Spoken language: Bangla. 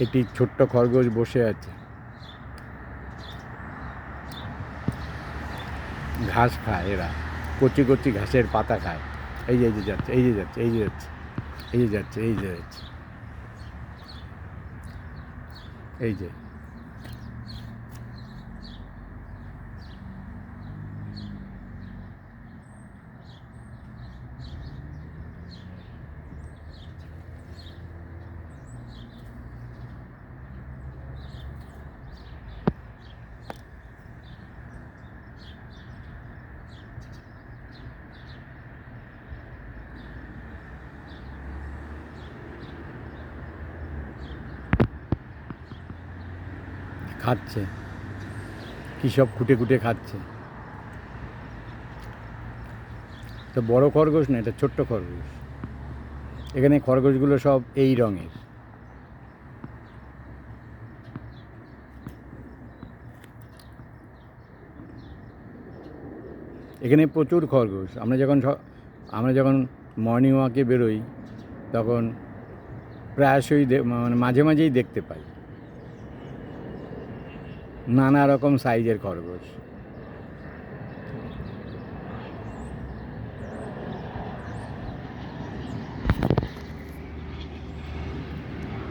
একটি ছোট্ট খরগোশ বসে আছে। ঘাস খায় এরা। কচি কচি ঘাসের পাতা খায়। এই যে এই যে যাচ্ছে, এই যে যাচ্ছে, এই যে যাচ্ছে, এই যে যাচ্ছে, এই যে যাচ্ছে। এই যে। খাচ্ছে। কী সব খুঁটে খুঁটে খাচ্ছে। তো বড় খরগোশ না, এটা ছোট্ট খরগোশ। এখানে খরগোশগুলো সব এই রঙের। এখানে প্রচুর খরগোশ। আমরা যখন আমরা যখন মর্নিং ওয়াকে বেরোই, তখন প্রায়শই মানে মাঝে মাঝেই দেখতে পাই। নানা রকম সাইজের খরগোশ।